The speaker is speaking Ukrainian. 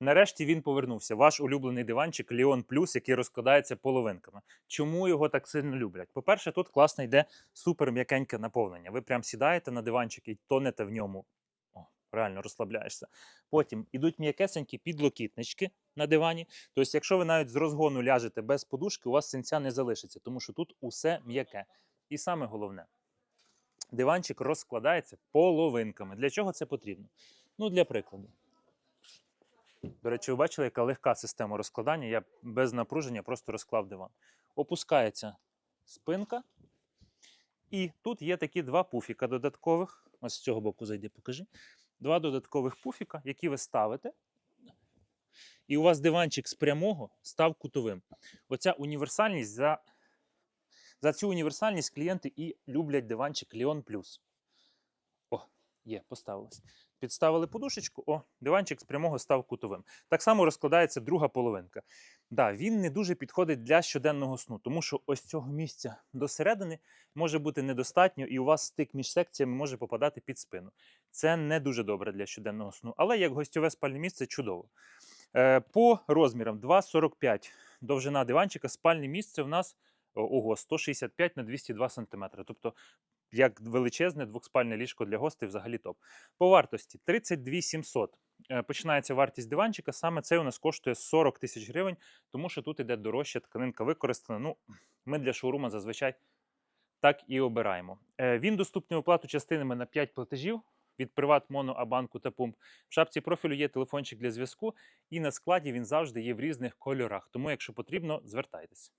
Нарешті він повернувся. Ваш улюблений диванчик Leon Plus, який розкладається половинками. Чому його так сильно люблять? По-перше, тут класно йде супер м'якеньке наповнення. Ви прям сідаєте на диванчик і тонете в ньому. О, реально розслабляєшся. Потім ідуть м'якесенькі підлокітнички на дивані. Тобто, якщо ви навіть з розгону ляжете без подушки, у вас синця не залишиться, тому що тут усе м'яке. І саме головне, диванчик розкладається половинками. Для чого це потрібно? Ну, для прикладу. До речі, ви бачили, яка легка система розкладання. Я без напруження просто розклав диван. Опускається спинка. І тут є такі два пуфіка додаткових. Ось з цього боку зайди, покажи. Два додаткових пуфіка, які ви ставите. І у вас диванчик з прямого став кутовим. Оця універсальність за, за цю універсальність клієнти і люблять диванчик Leon Plus. О, є, поставилось. Підставили подушечку, о, диванчик з прямого став кутовим. Так само розкладається друга половинка. Да, він не дуже підходить для щоденного сну, тому що ось цього місця до середини може бути недостатньо, і у вас стик між секціями може попадати під спину. Це не дуже добре для щоденного сну, але як гостьове спальне місце чудово. Е, По розмірам 2,45 довжина диванчика, спальне місце в нас ого, 165 на 202 см. Тобто, як величезне двохспальне ліжко для гостей взагалі топ. По вартості 32 700. Е, Починається вартість диванчика. Саме це у нас коштує 40 тисяч гривень, тому що тут іде дорожча тканинка використана. Ну, ми для шоурума зазвичай так і обираємо. Е, Він доступний оплату частинами на 5 платежів від Приват, Моно, Абанку та Пумп. В шапці профілю є телефончик для зв'язку, і на складі він завжди є в різних кольорах. Тому, якщо потрібно, звертайтеся.